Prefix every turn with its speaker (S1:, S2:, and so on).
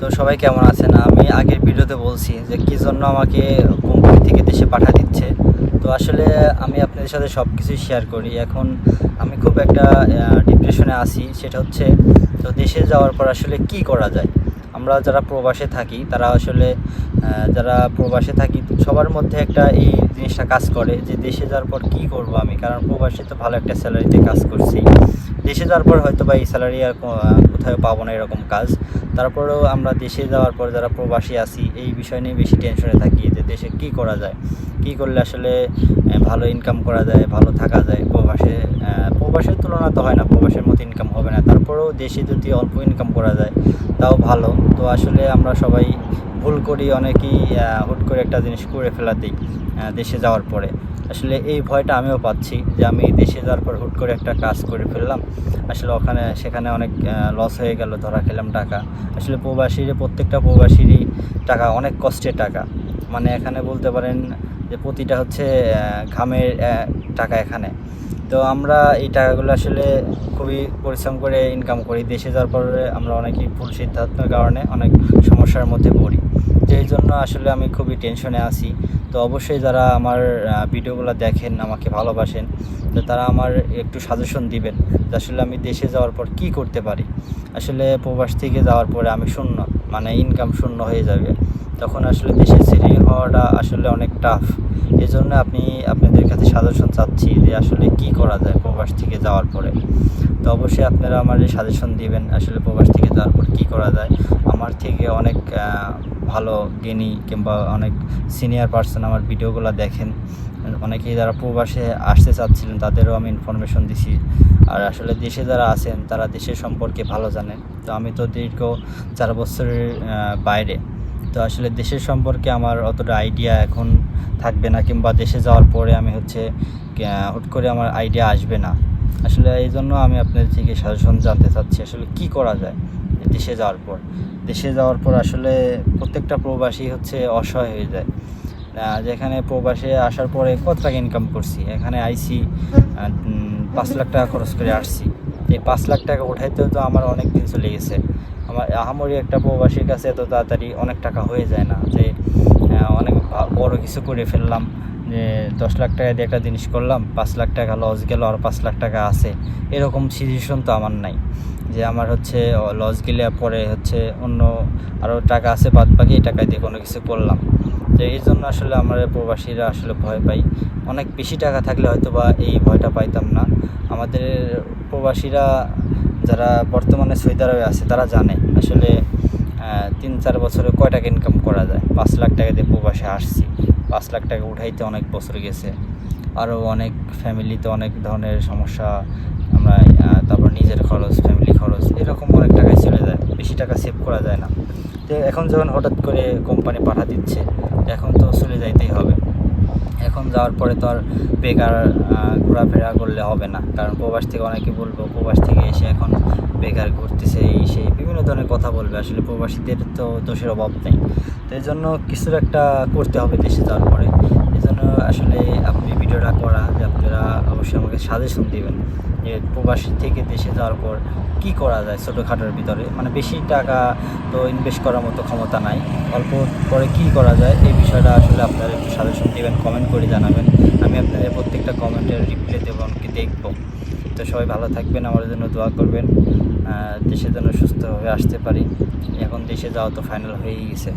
S1: তো সবাই কেমন আছেন? আমি আগের ভিডিওতে বলছি যে কি জন্য আমাকে কোম্পানি থেকে দেশে পাঠা দিচ্ছে। তো আসলে আমি আপনাদের সাথে সব কিছুই শেয়ার করি। এখন আমি খুব একটা ডিপ্রেশনে আছি। সেটা হচ্ছে, তো দেশে যাওয়ার পর আসলে কি করা যায়? আমরা যারা প্রবাসে থাকি, তারা আসলে যারা প্রবাসে থাকি, সবার মধ্যে একটা এই জিনিসটা কাজ করে যে দেশে যাওয়ার পর কি করব আমি? কারণ প্রবাসে তো ভালো একটা স্যালারিতে কাজ করছি। দেশে যাওয়ার পর হয়তো বা এই স্যালারি আর কোথাও পাবো না এরকম কাজ। তারপরেও আমরা দেশে যাওয়ার পর যারা প্রবাসী আছি, এই বিষয় নিয়ে বেশি টেনশনে থাকি যে দেশে কি করা যায়? কি করলে আসলে ভালো ইনকাম করা যায়, ভালো থাকা যায়? প্রবাসে প্রবাসের তুলনা তো হয় না, প্রবাসের মতো ইনকাম হবে না। তারপরেও দেশে যদি অল্প ইনকাম করা যায়, তাও ভালো। তো আসলে আমরা সবাই ভুল করি, অনেকেই হুট করে একটা জিনিস করে ফেলা দিই দেশে যাওয়ার পরে। আসলে এই ভয়টা আমিও পাচ্ছি যে আমি দেশে যাওয়ার পর হুট করে একটা কাজ করে ফেললাম। আসলে ওখানে, সেখানে অনেক লস হয়ে গেল, ধরা খেলাম টাকা। আসলে প্রবাসীর, প্রত্যেকটা প্রবাসীরই টাকা, অনেক কষ্টের টাকা। মানে এখানে বলতে পারেন যে প্রতিটা হচ্ছে ঘামের টাকা এখানে। তো আমরা এই টাকাগুলো আসলে খুবই পরিশ্রম করে ইনকাম করি। দেশে যাওয়ার পরে আমরা অনেকেই ভুল সিদ্ধান্তের কারণে অনেক সমস্যার মধ্যে পড়ি। এই জন্য আসলে আমি খুবই টেনশনে আছি। তো অবশ্যই যারা আমার ভিডিওগুলো দেখেন, আমাকে ভালোবাসেন, তো তারা আমার একটু সাজেশন দিবেন যে আসলে আমি দেশে যাওয়ার পর কি করতে পারি। আসলে প্রবাস থেকে যাওয়ার পরে আমি শূন্য মানে ইনকাম শূন্য হয়ে যাবে। তখন আসলে দেশে সেটিং হওয়াটা আসলে অনেক টাফ এই জন্য আপনি আপনাদের কাছে সাজেশন চাচ্ছি যে আসলে কি করা যায় প্রবাস থেকে যাওয়ার পরে। তো অবশ্যই আপনারা আমার এই সাজেশন দিবেন আসলে প্রবাস থেকে যাওয়ার পর কী করা যায়। আমার থেকে অনেক ভালো জ্ঞানী কিংবা অনেক সিনিয়র পার্সন আমার ভিডিওগুলো দেখেন। অনেকেই যারা প্রবাসে আসতে চাচ্ছিলেন, তাদেরও আমি ইনফরমেশন দিছি। আর আসলে দেশে যারা আছেন, তারা দেশের সম্পর্কে ভালো জানেন। তো আমি তো দীর্ঘ চার বছরের বাইরে। তো আসলে দেশের সম্পর্কে আমার অতটা আইডিয়া এখন থাকবে না কিংবা দেশে যাওয়ার পরে আমি হচ্ছে হুট করে আমার আইডিয়া আসবে না। আসলে এই জন্য আমি আপনাদের থেকে সাজেশন জানতে চাচ্ছি, আসলে কি করা যায় দেশে যাওয়ার পর? দেশে যাওয়ার পর আসলে প্রত্যেকটা প্রবাসী হচ্ছে অসহায় হয়ে যায়। যেখানে প্রবাসে আসার পরে কত টাকা ইনকাম করছি? এখানে আইসি পাঁচ লাখ টাকা খরচ করে আসছি। এই পাঁচ লাখ টাকা উঠাইতেও তো আমার অনেক দিন চলে গেছে। আমার আহামরি একটা প্রবাসীর কাছে এত তাড়াতাড়ি অনেক টাকা হয়ে যায় না যে অনেক বড় কিছু করে ফেললাম। যে দশ লাখ টাকা দিয়ে একটা জিনিস করলাম, পাঁচ লাখ টাকা লস গেল আর পাঁচ লাখ টাকা আছে। এরকম সিচুয়েশন তো আমার নাই। যে আমার হচ্ছে লস গেলে পরে হচ্ছে অন্য আরও টাকা আছে বাদ বাকি এই টাকা দিয়ে কোনো কিছু করলাম। তো এই জন্য আসলে আমরা প্রবাসীরা আসলে ভয় পাই অনেক বেশি টাকা থাকলে হয়তো বা এই ভয়টা পাইতাম না। আমাদের প্রবাসীরা যারা বর্তমানে সৌদি আছে, তারা জানে। আসলে তিন চার বছরে কয় টাকা ইনকাম করা যায়? পাঁচ লাখ টাকা দিয়ে প্রবাসে আসছি। পাঁচ লাখ টাকা উঠাইতে অনেক বছর গেছে। আরও অনেক ফ্যামিলিতে অনেক ধরনের সমস্যা, আমরা তারপর নিজের খরচ ফ্যামিলি খরচ, এরকম অনেক টাকায় চলে যায়। বেশি টাকা সেভ করা যায় না। তো এখন যখন হঠাৎ করে কোম্পানি পাঠা দিচ্ছে, এখন তো চলে যাইতেই হবে। যাওয়ার পরে তো আর বেকার ঘোরাফেরা করলে হবে না। কারণ প্রবাস থেকে অনেকে বলব, প্রবাস থেকে এসে এখন বেকার ঘুরতেছে, এই সেই বিভিন্ন ধরনের কথা বলবে। আসলে প্রবাসীদের তো দোষের অভাব নেই। তো এই জন্য কিছুর একটা করতে হবে দেশে যাওয়ার পরে। জন্য আসলে আপনি ভিডিওটা করা, যে আপনারা অবশ্যই আমাকে সাজেশন দেবেন যে প্রবাসী থেকে দেশে যাওয়ার পর কি করা যায় ছোটোখাটোর ভিতরে? মানে বেশি টাকা তো ইনভেস্ট করার মতো ক্ষমতা নাই। অল্প করে কি করা যায়? এই বিষয়টা আসলে আপনারা একটু সাজেশন দেবেন কমেন্ট করে জানাবেন। আমি আপনাদের প্রত্যেকটা কমেন্টের রিপ্লাই দেবো এমনকি দেখব। তো সবাই ভালো থাকবেন, আমার জন্য দোয়া করবেন। দেশের জন্য সুস্থভাবে আসতে পারি। এখন দেশে যাওয়া তো ফাইনাল হয়েই গেছে।